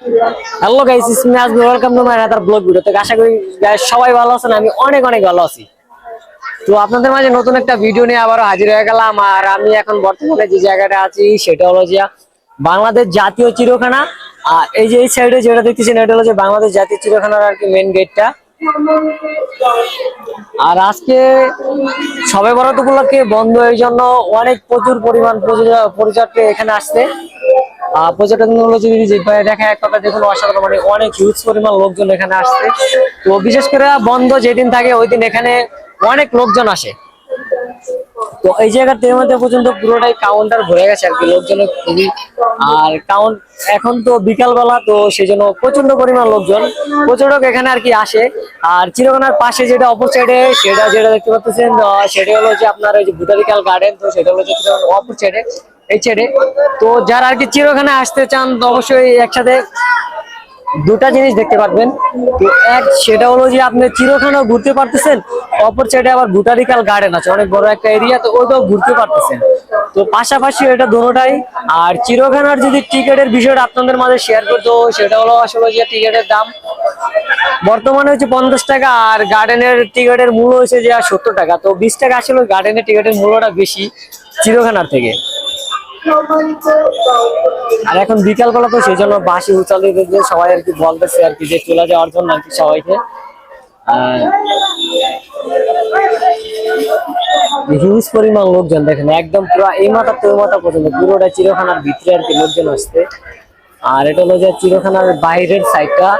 Hello guys Ismi Azmi welcome to my other blog video তো আশা করি সবাই ভালো আছেন? আমি অনেক অনেক ভালো আছি। তো আপনাদের মাঝে নতুন একটা ভিডিও নিয়ে আবারও হাজির হয়ে গেলাম। আর আমি এখন বর্তমানে যে জায়গাটা আছি সেটা হলো যে বাংলাদেশ জাতীয় চিড়িয়াখানা। আর এই যে এই সাইডে যেটা দেখতেছেন এটা হলো যে বাংলাদেশ জাতীয় চিড়িয়াখানার আর কি মেন গেটটা আর আজকে সবে বরাত উপলক্ষে বন্ধ এই জন্য অনেক প্রচুর পরিমাণ পর্যটক এখানে আহ, যদি দেখা কথা দেখুন মানে অনেক লোকজন এখানে আসছে। তো বিশেষ করে বন্ধ যেদিন থাকে, ওই দিন এখানে অনেক লোকজন আসে। তো এই মধ্যে পর্যন্ত পুরোটাই কাউন্টার ভরে গেছে আর কি লোকজনের খুবই, আর কাউন্ট এখন তো বিকাল বেলা তো সেই জন্য প্রচণ্ড পরিমাণ লোকজন পর্যটক এখানে আর কি আসে। আর চিরকানার পাশে যেটা অপর সাইডে সেটা যেটা দেখতে পাচ্ছেন সেটা হলো যে আপনার ওই যে বুটারিক্যাল গার্ডেন তো সেটা হলো যে অপর সাইডে এই সাইডে তো যারা আর কি চিরখানে আসতে চান, তো অবশ্যই একসাথে দুটা জিনিস দেখতে পারবেন। তো এক, সেটা হলো যে আপনি চিরখানাও ঘুরতে পারতেছেন, অপর সাইডে আবার বুটারিক্যাল গার্ডেন আছে, অনেক বড় একটা এরিয়া তো ওইটাও ঘুরতে পারতেছেন। তো পাশাপাশি এটা দোনোটাই আর চিরখানার যদি টিকিটের বিষয়টা আপনাদের মাঝে শেয়ার করতো সেটা হলো আসলে যে টিকিটের দাম। বর্তমানে হচ্ছে পঞ্চাশ টাকা, আর গার্ডেনের টিকিটের মূল্য হচ্ছে যে সত্তর টাকা। তো বিশ টাকা আসলে গার্ডেনের টিকিটের মূল্যটা বেশি চিরখানার থেকে। আর এখন বিকাল বেলা তো সেই জন্য বাসি উচালে দিতে সবাই আর কি বলতেছে আর কি যে চলে যাওয়ার জন্য আর কি সবাইকে। হিউজ পরিমাণ লোকজন দেখেন, একদম পুরো এই মাথা তো মাথা পর্যন্ত, পুরোটা চিরখানার ভিতরে আর কি লোকজন আসছে। আর এটা হলো যে চিরখানার বাইরের সাইডটা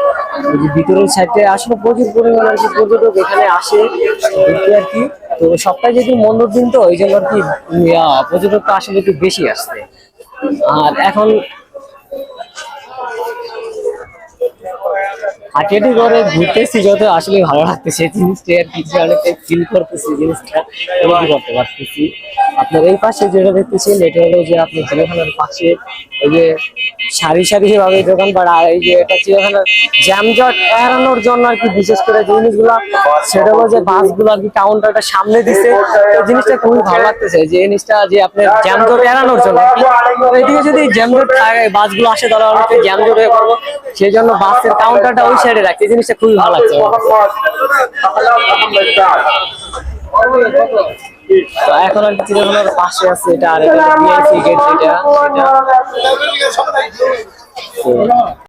ভিতরের সাইডে আসলে প্রচুর পরিমাণ আর কি পর্যটক এখানে আসে। আর কি তো সপ্তাহে যদি মন্দির দিন তো, ওই জন্য আর কি পর্যটক আসলে একটু বেশি আসতে আর এখন হাঁটিহাঁটি করে ঘুরতেছি যত, আসলে ভালো লাগতেছে জিনিসটা আর কিছু অনেকটাই ফিল করতেছি জিনিসটা উপভোগ করতে পারতেছি। আপনার এই পাশে যেটা দেখতেছেন, এটা হলো যে আপনার চিড়িয়াখানার পাশে এই যে সারি সারি ভাবে দোকান পাড়া এই যে এটা চিড়িয়াখানার জ্যামজট এড়ানোর জন্য আর কি বিশেষ করে জিনিসগুলো, সেটা হলো যে বাসগুলো আর কি কাউন্টারটা সামনে দিছে। এই জিনিসটা খুবই ভালো লাগতেছে, যে জিনিসটা যে আপনার জ্যামজট এড়ানোর জন্য আর কি। তো এইদিকে যদি জ্যামজট বাসগুলো আসে, তাহলে অনেকটা জ্যামজট হয়ে পড়ব। সেই জন্য বাসের কাউন্টারটা ওই সাইডে রাখছে, এই জিনিসটা খুবই ভালো লাগছে। এখন আর চিড়িয়াখানার পাশে আছে এটা, আর এটা গেট যেটা